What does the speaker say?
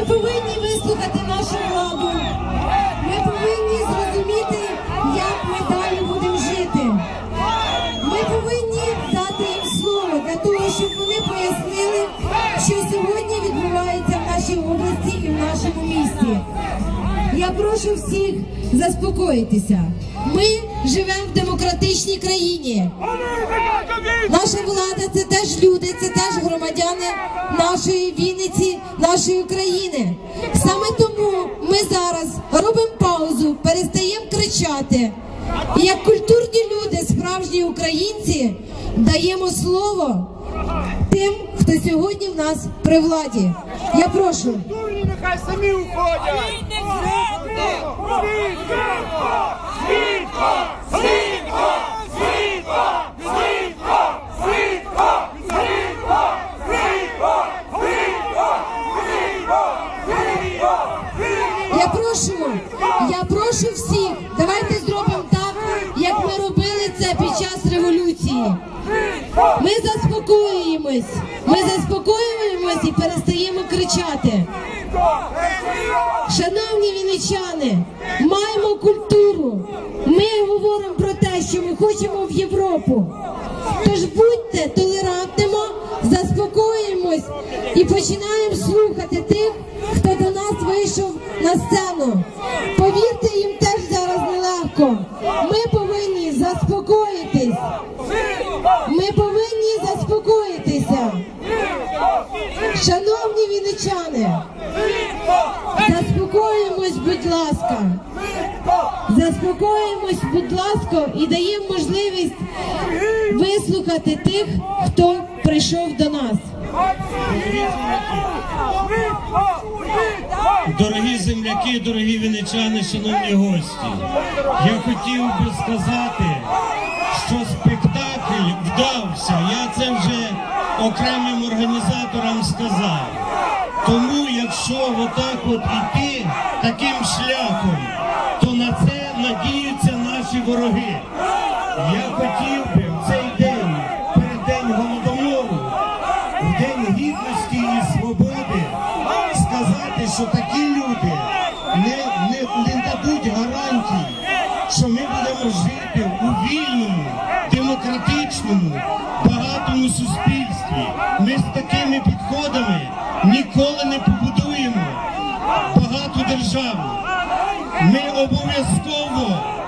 Ми повинні вислухати нашу владу. Ми повинні зрозуміти, як ми далі будемо жити. Ми повинні дати їм слово для того, щоб вони пояснили, що сьогодні відбувається в нашій області і в нашому місті. Я прошу всіх заспокоїтися. Ми живемо в демократичній країні. Наша влада це люди, це теж громадяни нашої Вінниці, нашої України. Саме тому ми зараз робимо паузу, перестаємо кричати. І як культурні люди, справжні українці, даємо слово тим, хто сьогодні в нас при владі. Я прошу. Нехай самі уходять! Я прошу всіх, давайте зробимо так, як ми робили це під час революції. Ми заспокоюємось, ми заспокоюємось і перестаємо кричати. Шановні вінничани, маємо культуру. Ми говоримо про те, що ми хочемо в Європу. Тож будьте толерантними, заспокоїмось і починаємо слухати тих, хто до нас вийшов на сцену. Ми повинні заспокоїтись. Ми повинні заспокоїтися. Шановні вінничани, заспокоїмось, будь ласка. Заспокоїмось, будь ласка, і даємо можливість вислухати тих, хто прийшов до нас. Дорогі земляки, дорогі вінничани, шановні гості, я хотів би сказати, що спектакль вдався. Я це вже окремим організаторам сказав. Тому, якщо отак от іти таким шляхом, то на це надіються наші вороги. Я хотів що такі люди не, не, не дадуть гарантії, що ми будемо жити у вільному, демократичному, багатому суспільстві. Ми з такими підходами ніколи не побудуємо багату державу. Ми обов'язково.